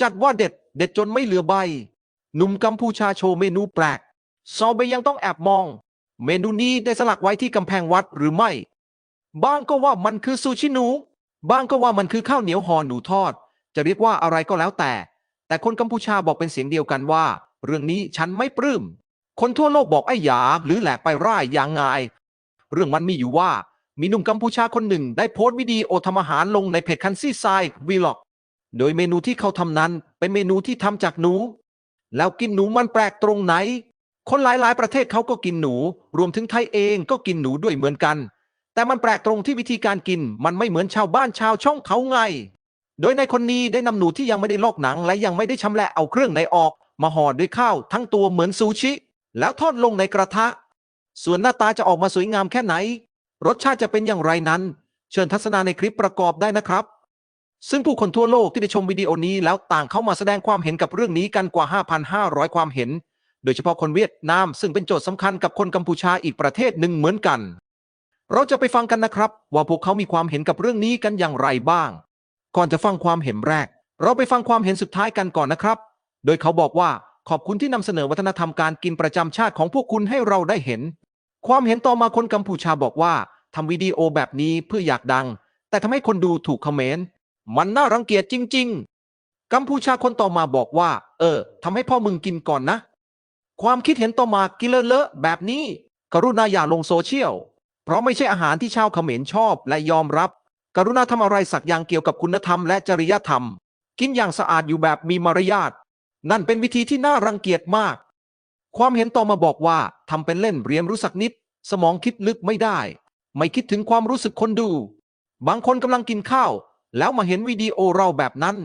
จัดว่าเด็ด เด็ดจนไม่เหลือใบ หนุ่มกัมพูชาโชว์เมนูแปลก ซอเบยังต้องแอบมอง เมนูนี้ได้สลักไว้ที่กำแพงวัดหรือไม่บ้างก็ว่ามันคือซูชิหนูบ้างก็ว่ามันคือข้าวเหนียวห่อหนูทอด จะเรียกว่าอะไรก็แล้วแต่ แต่คนกัมพูชาบอกเป็นเสียงเดียวกันว่า เรื่องนี้ฉันไม่ปลื้ม คนทั่วโลกบอกไอ้หยาหรือแหลกไปร่ายอย่างไงเรื่องมันมีอยู่ว่ามีหนุ่มกัมพูชาคนหนึ่งได้โพสต์วิดีโอทำอาหารลงในเพจคันซี่ไซวีล็อก โดยเมนูที่เขาทำนั้นเป็นเมนูที่ทำจากหนู แล้วกินหนูมันแปลกตรงไหน คนหลายๆ ประเทศเขาก็กินหนู รวมถึงไทยเองก็กินหนูด้วยเหมือนกัน แต่มันแปลกตรงที่วิธีการกินมันไม่เหมือนชาวบ้านชาวช่องเขาไง โดยในคนนี้ได้นำหนูที่ยังไม่ได้ลอกหนังและยังไม่ได้ชำแหละเอาเครื่องในออก มาห่อด้วยข้าวทั้งตัวเหมือนซูชิ แล้วทอดลงในกระทะ ส่วนหน้าตาจะออกมาสวยงามแค่ไหน รสชาติจะเป็นอย่างไรนั้น เชิญทัศนาในคลิปประกอบได้นะครับ ซึ่งผู้คนทั่วโลกที่ได้ชมวิดีโอนี้แล้วต่างเข้ามาแสดงความเห็นกับเรื่องนี้กันกว่า 5,500 ความเห็น โดยเฉพาะคนเวียดนามซึ่งเป็นโจทย์สำคัญกับคนกัมพูชาอีกประเทศหนึ่งเหมือนกัน เราจะไปฟังกันนะครับ ว่าพวกเขามีความเห็นกับเรื่องนี้กันอย่างไรบ้าง ก่อนจะฟังความเห็นแรก เราไปฟังความเห็นสุดท้ายกันก่อนนะครับ โดยเขาบอกว่าขอบคุณที่นำเสนอวัฒนธรรมการกินประจำชาติของพวกคุณให้เราได้เห็น ความเห็นต่อมาคนกัมพูชาบอกว่าทำวิดีโอแบบนี้เพื่ออยากดัง แต่ทำให้คนดูถูกคอมเมนต์ มันน่ารังเกียจจริง ๆ กัมพูชาคนต่อมาบอกว่า เออทำให้พ่อมึงกินก่อนนะ ความคิดเห็นต่อมากินเลอะๆแบบนี้ กรุณาอย่าลงโซเชียล เพราะไม่ใช่อาหารที่ชาวเขมรชอบและยอมรับ กรุณาทำอะไรสักอย่างเกี่ยวกับคุณธรรมและจริยธรรม กินอย่างสะอาดอยู่แบบมีมารยาท นั่นเป็นวิธีที่น่ารังเกียจมาก ความเห็นต่อมาบอกว่าทำเป็นเล่นเรียนรู้สักนิด สมองคิดลึกไม่ได้ ไม่คิดถึงความรู้สึกคนดู บางคนกำลังกินข้าว แล้วมาเห็นวิดีโอเราแบบนั้น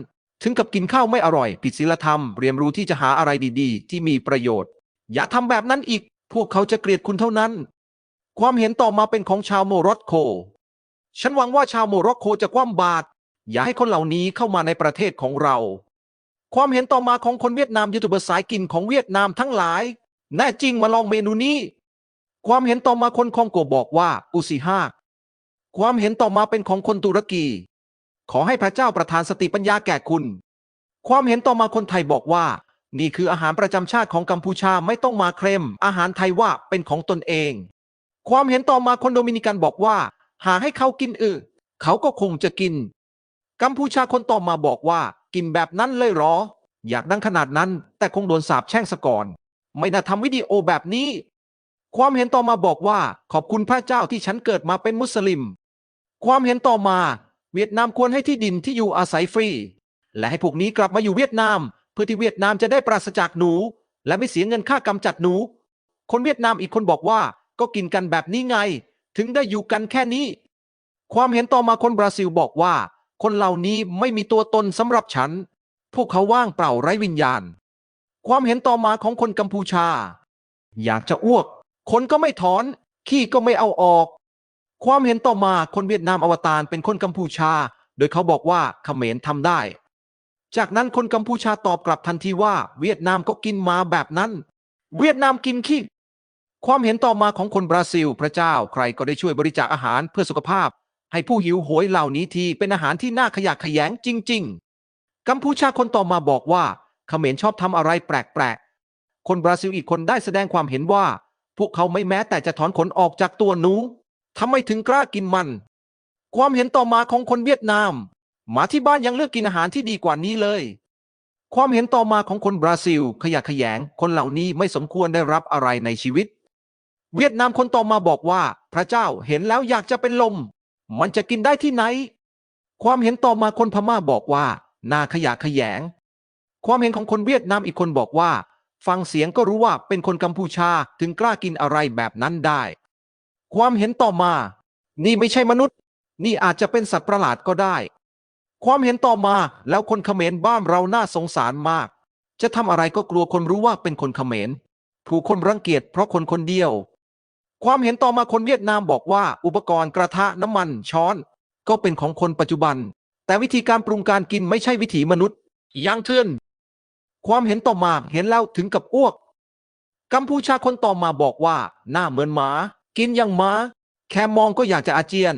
ถึงกับกินข้าวไม่อร่อย ผิดศีลธรรม เรียนรู้ที่จะหาอะไรดีๆ ที่มีประโยชน์ อย่าทำแบบนั้นอีก พวกเขาจะเกลียดคุณเท่านั้น ความเห็นต่อมาเป็นของชาวโมร็อกโก ฉันหวังว่าชาวโมร็อกโกจะคว่ำบาตรอย่าให้คนเหล่านี้เข้ามาในประเทศของเรา ความเห็นต่อมาของคนเวียดนามยูทูบเบอร์สายกินของเวียดนามทั้งหลาย แน่จริงมาลองเมนูนี้ ความเห็นต่อมาคนคองโกบอกว่าอุซิฮากความเห็นต่อมาเป็นของคนตุรกี ขอให้พระเจ้าประทานสติปัญญาแก่คุณ ความเห็นต่อมาคนไทยบอกว่า นี่คืออาหารประจำชาติของกัมพูชาไม่ต้องมาเคลมอาหารไทยว่าเป็นของตนเอง ความเห็นต่อมาคนโดมินิกันบอกว่า หาให้เขากินอึเขาก็คงจะกิน กัมพูชาคนต่อมาบอกว่า กินแบบนั้นเลยหรอ อยากดังขนาดนั้น แต่คงโดนสาปแช่งซะก่อน ไม่น่าทำวิดีโอแบบนี้ ความเห็นต่อมาบอกว่า ขอบคุณพระเจ้าที่ฉันเกิดมาเป็นมุสลิม ความเห็นต่อมา เวียดนามควรให้ที่ดินที่อยู่อาศัยฟรี และให้พวกนี้กลับมาอยู่เวียดนาม เพื่อที่เวียดนามจะได้ปราศจากหนู และไม่เสียเงินค่ากำจัดหนู คนเวียดนามอีกคนบอกว่าก็กินกันแบบนี้ไง ถึงได้อยู่กันแค่นี้ ความเห็นต่อมาคนบราซิลบอกว่า คนเหล่านี้ไม่มีตัวตนสำหรับฉัน พวกเขาว่างเปล่าไร้วิญญาณ ความเห็นต่อมาของคนกัมพูชา อยากจะอ้วก คนก็ไม่ถอน ขี้ก็ไม่เอาออก ความเห็นต่อมาคนเวียดนามอวตารเป็นคนกัมพูชา โดยเขาบอกว่าเขมรทำได้ จากนั้นคนกัมพูชาตอบกลับทันทีว่า เวียดนามก็กินมาแบบนั้น เวียดนามกินขี้ความเห็นต่อมาของคนบราซิล พระเจ้าใครก็ได้ช่วยบริจาคอาหารเพื่อสุขภาพ ให้ผู้หิวโหยเหล่านี้ทีเป็นอาหารที่น่าขยะแขยงจริง ๆ กัมพูชาคนต่อมาบอกว่าเขมรชอบทำอะไรแปลกๆคนบราซิลอีกคนได้แสดงความเห็นว่า พวกเขาไม่แม้แต่จะถอนขนออกจากตัวหนู ทำไมถึงกล้ากินมัน ความเห็นต่อมาของคนเวียดนาม หมาที่บ้านยังเลือกกินอาหารที่ดีกว่านี้เลย ความเห็นต่อมาของคนบราซิล ขยะแขยง คนเหล่านี้ไม่สมควรได้รับอะไรในชีวิต เวียดนามคนต่อมาบอกว่า พระเจ้าเห็นแล้วอยากจะเป็นลม มันจะกินได้ที่ไหน ความเห็นต่อมาคนพม่าบอกว่าน่าขยะแขยง ความเห็นของคนเวียดนามอีกคนบอกว่า ฟังเสียงก็รู้ว่าเป็นคนกัมพูชาถึงกล้ากินอะไรแบบนั้นได้ ความเห็นต่อมา นี่ไม่ใช่มนุษย์ นี่อาจจะเป็นสัตว์ประหลาดก็ได้ ความเห็นต่อมาแล้วคนเขมรบ้านเราน่าสงสารมาก จะทำอะไรก็กลัวคนรู้ว่าเป็นคนเขมรถูกคนรังเกียจเพราะคนคนเดียว ความเห็นต่อมาคนเวียดนามบอกว่าอุปกรณ์กระทะน้ำมันช้อน ก็เป็นของคนปัจจุบัน แต่วิธีการปรุงการกินไม่ใช่วิถีมนุษย์ยังเทือนความเห็นต่อมาเห็นแล้วถึงกับอ้วก กัมพูชาคนต่อมาบอกว่าหน้าเหมือนหมา กินอย่างหมา แค่มองก็อยากจะอาเจียน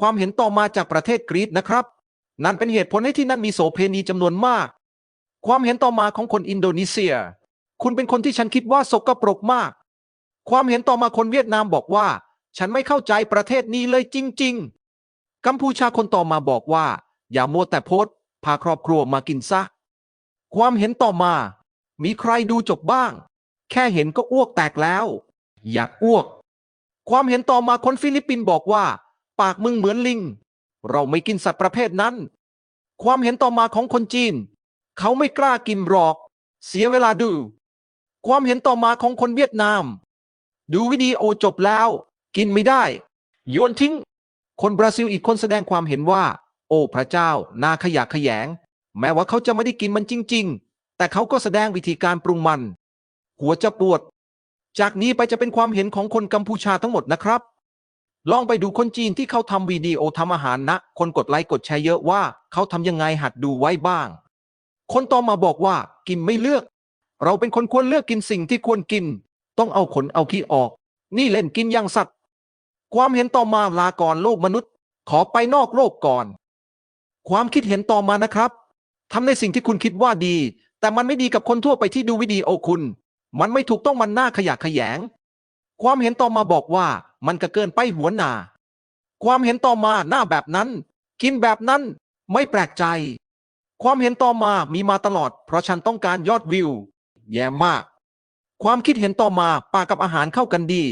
ความเห็นต่อมาจากประเทศกรีซนะครับ นั่นเป็นเหตุผลให้ที่นั่นมีโสเพณีจำนวนมาก ความเห็นต่อมาของคนอินโดนีเซีย คุณเป็นคนที่ฉันคิดว่าสกปรกมาก ความเห็นต่อมาคนเวียดนามบอกว่า ฉันไม่เข้าใจประเทศนี้เลยจริง ๆ กัมพูชาคนต่อมาบอกว่า อย่ามัวแต่โพสพาครอบครัวมากินซะ ความเห็นต่อมา มีใครดูจบบ้าง แค่เห็นก็อ้วกแตกแล้ว อยากอ้วก ความเห็นต่อมาคนฟิลิปปินส์บอกว่า ปากมึงเหมือนลิง เราไม่กินสัตว์ประเภทนั้น ความเห็นต่อมาของคนจีน เขาไม่กล้ากินหรอก เสียเวลาดู ความเห็นต่อมาของคนเวียดนาม ดูวิดีโอจบแล้ว กินไม่ได้ โยนทิ้ง คนบราซิลอีกคนแสดงความเห็นว่า โอ้พระเจ้าน่าขยะแขยง แม้ว่าเขาจะไม่ได้กินมันจริง ๆ แต่เขาก็แสดงวิธีการปรุงมัน หัวจะปวด จากนี้ไปจะเป็นความเห็นของคนกัมพูชาทั้งหมดนะครับ ลองไปดูคนจีนที่เขาทำวิดีโอทำอาหารนะ คนกดไลค์กดแชร์เยอะว่า เขาทำยังไงหัดดูไว้บ้าง คนต่อมาบอกว่า กินไม่เลือก เราเป็นคนควรเลือกกินสิ่งที่ควรกิน ต้องเอาขนเอาขี้ออก นี่เล่นกินอย่างสัตว์ ความเห็นต่อมาลาก่อนโลกมนุษย์ ขอไปนอกโลกก่อน ความคิดเห็นต่อมานะครับทำในสิ่งที่คุณคิดว่าดี แต่มันไม่ดีกับคนทั่วไปที่ดูวิดีโอคุณ มันไม่ถูกต้องมันน่าขยะแขยง ความเห็นต่อมาบอกว่ามันก็เกินไปหัวหนา ความเห็นต่อมาหน้าแบบนั้น กินแบบนั้น ไม่แปลกใจ ความเห็นต่อมามีมาตลอด เพราะฉันต้องการยอดวิว แย่มาก ความคิดเห็นต่อมาปลากับอาหารเข้ากันดี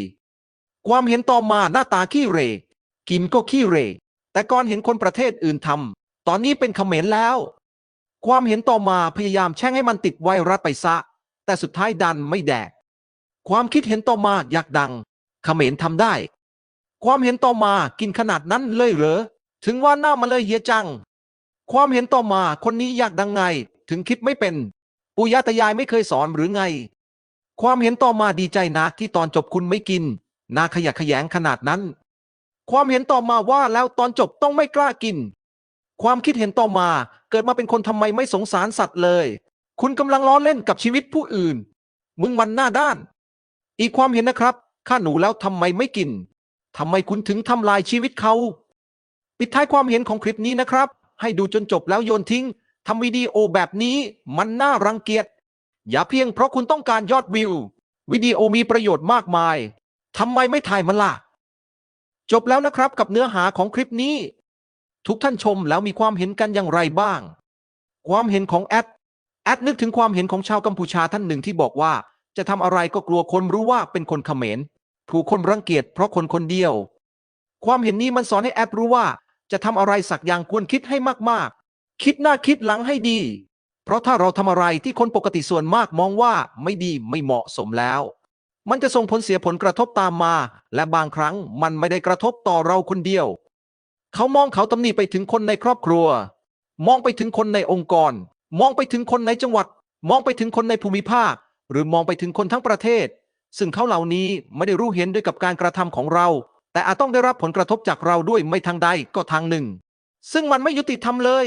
ความเห็นต่อมาหน้าตาขี้เรกินก็ขี้เรแต่ก่อนเห็นคนประเทศอื่นทำตอนนี้เป็นเขมรแล้ว ความเห็นต่อมาพยายามแช่งให้มันติดไวรัสไปซะ แต่สุดท้ายดันไม่แดก ความคิดเห็นต่อมาอยากดังเขมรทำได้ ความเห็นต่อมากินขนาดนั้นเลยเหรอ ถึงว่าหน้ามันเลยเฮียจัง ความเห็นต่อมาคนนี้อยากดังไง ถึงคิดไม่เป็นปู่ย่าตายายไม่เคยสอนหรือไง ความเห็นต่อมาดีใจนะที่ตอนจบคุณไม่กินนาขยะแขยงขนาดนั้น ความเห็นต่อมาว่าแล้วตอนจบต้องไม่กล้ากิน ความคิดเห็นต่อมาเกิดมาเป็นคนทำไมไม่สงสารสัตว์เลย คุณกำลังล้อเล่นกับชีวิตผู้อื่น มึงมันหน้าด้าน อีกความเห็นนะครับข้าหนูแล้วทำไมไม่กินทำไมคุณถึงทำลายชีวิตเขา ปิดท้ายความเห็นของคลิปนี้นะครับ ให้ดูจนจบแล้วโยนทิ้งทำวิดีโอแบบนี้มันน่ารังเกียจ อย่าเพียงเพราะคุณต้องการยอดวิว วิดีโอมีประโยชน์มากมายทำไมไม่ถ่ายมันล่ะ จบแล้วนะครับกับเนื้อหาของคลิปนี้ ทุกท่านชมแล้วมีความเห็นกันอย่างไรบ้าง ความเห็นของแอด ดนึกถึงความเห็นของชาวกัมพูชาท่านหนึ่งที่บอกว่า จะทำอะไรก็กลัวคนรู้ว่าเป็นคนเขมรถูกคนรังเกียจเพราะคนคนเดียว ความเห็นนี้มันสอนให้แอดรู้ว่า จะทำอะไรสักอย่างควรคิดให้มากๆ คิดหน้าคิดหลังให้ดี เพราะถ้าเราทำอะไรที่คนปกติส่วนมากมองว่าไม่ดีไม่เหมาะสมแล้ว มันจะส่งผลเสียผลกระทบตามมา และบางครั้งมันไม่ได้กระทบต่อเราคนเดียว เขามองเขาตำหนิไปถึงคนในครอบครัว มองไปถึงคนในองค์กร มองไปถึงคนในจังหวัด มองไปถึงคนในภูมิภาค หรือมองไปถึงคนทั้งประเทศ ซึ่งเขาเหล่านี้ไม่ได้รู้เห็นด้วยกับการกระทำของเรา แต่อาจต้องได้รับผลกระทบจากเราด้วยไม่ทางใดก็ทางหนึ่ง ซึ่งมันไม่ยุติธรรมเลย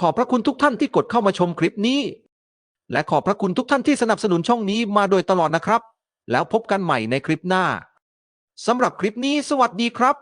ขอบพระคุณทุกท่านที่กดเข้ามาชมคลิปนี้ และขอบพระคุณทุกท่านที่สนับสนุนช่องนี้มาโดยตลอดนะครับ แล้วพบกันใหม่ในคลิปหน้าสำหรับคลิปนี้สวัสดีครับ